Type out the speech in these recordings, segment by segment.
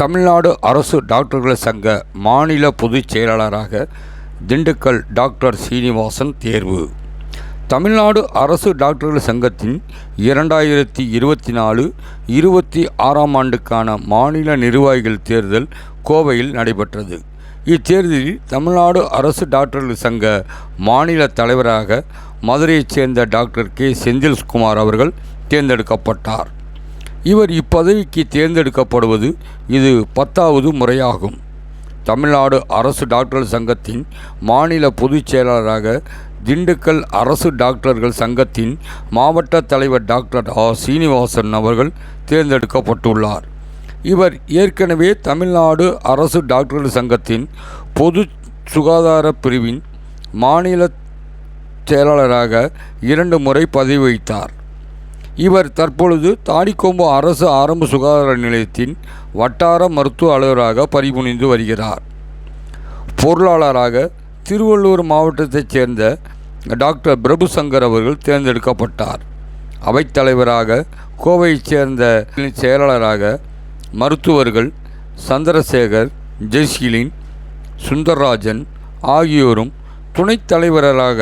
தமிழ்நாடு அரசு டாக்டர்கள் சங்க மாநில பொதுச் செயலாளராக திண்டுக்கல் டாக்டர் சீனிவாசன் தேர்வு. தமிழ்நாடு அரசு டாக்டர்கள் சங்கத்தின் இரண்டாயிரத்தி இருபத்தி நாலு இருபத்தி ஆறாம் ஆண்டுக்கான மாநில நிர்வாகிகள் தேர்தல் கோவையில் நடைபெற்றது. இத்தேர்தலில் தமிழ்நாடு அரசு டாக்டர்கள் சங்க மாநில தலைவராக மதுரையைச் சேர்ந்த டாக்டர் கே செந்தில்குமார் அவர்கள் தேர்ந்தெடுக்கப்பட்டார். இவர் இப்பதவிக்கு தேர்ந்தெடுக்கப்படுவது இது பத்தாவது முறையாகும். தமிழ்நாடு அரசு டாக்டர்கள் சங்கத்தின் மாநில பொதுச் செயலாளராக திண்டுக்கல் அரசு டாக்டர்கள் சங்கத்தின் மாவட்ட தலைவர் டாக்டர் ஆ. சீனிவாசன் அவர்கள் தேர்ந்தெடுக்கப்பட்டுள்ளார். இவர் ஏற்கனவே தமிழ்நாடு அரசு டாக்டர்கள் சங்கத்தின் பொது சுகாதார பிரிவின் மாநில செயலாளராக இரண்டு முறை பதவி வகித்தார். இவர் தற்பொழுது தாடிக்கொம்பு அரசு ஆரம்ப சுகாதார நிலையத்தின் வட்டார மருத்துவ அலுவலராக பணிபுரிந்து வருகிறார். பொருளாளராக திருவள்ளூர் மாவட்டத்தைச் சேர்ந்த டாக்டர் பிரபுசங்கர் அவர்கள் தேர்ந்தெடுக்கப்பட்டார். அவைத்தலைவராக கோவையைச் சேர்ந்த செயலாளராக மருத்துவர்கள் சந்திரசேகர் ஜெய்ஷீலின் சுந்தர்ராஜன் ஆகியோரும் துணைத் தலைவராக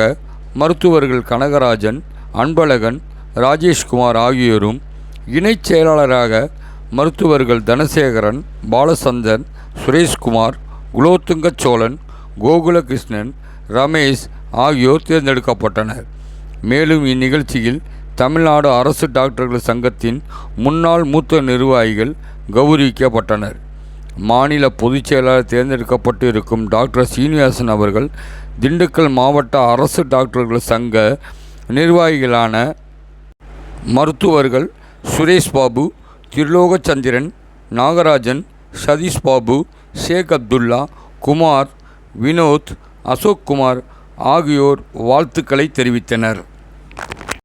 மருத்துவர்கள் கனகராஜன் அன்பழகன் ராஜேஷ்குமார் ஆகியோரும் இணைச் செயலாளராக மருத்துவர்கள் தனசேகரன் பாலசந்தர் சுரேஷ்குமார் குலோத்துங்க சோழன் கோகுலகிருஷ்ணன் ரமேஷ் ஆகியோர் தேர்ந்தெடுக்கப்பட்டனர். மேலும் இந்நிகழ்ச்சியில் தமிழ்நாடு அரசு டாக்டர்கள் சங்கத்தின் முன்னாள் மூத்த நிர்வாகிகள் கௌரவிக்கப்பட்டனர். மாநில பொதுச் செயலாளர் தேர்ந்தெடுக்கப்பட்டு இருக்கும் டாக்டர் சீனிவாசன் அவர்கள் திண்டுக்கல் மாவட்ட அரசு டாக்டர்கள் சங்க நிர்வாகிகளான மருத்துவர்கள் சுரேஷ் பாபு திருலோகச்சந்திரன் நாகராஜன் சதீஷ் பாபு ஷேக் அப்துல்லா குமார் வினோத் அசோக் குமார் ஆகியோர் வாழ்த்துக்களை தெரிவித்தனர்.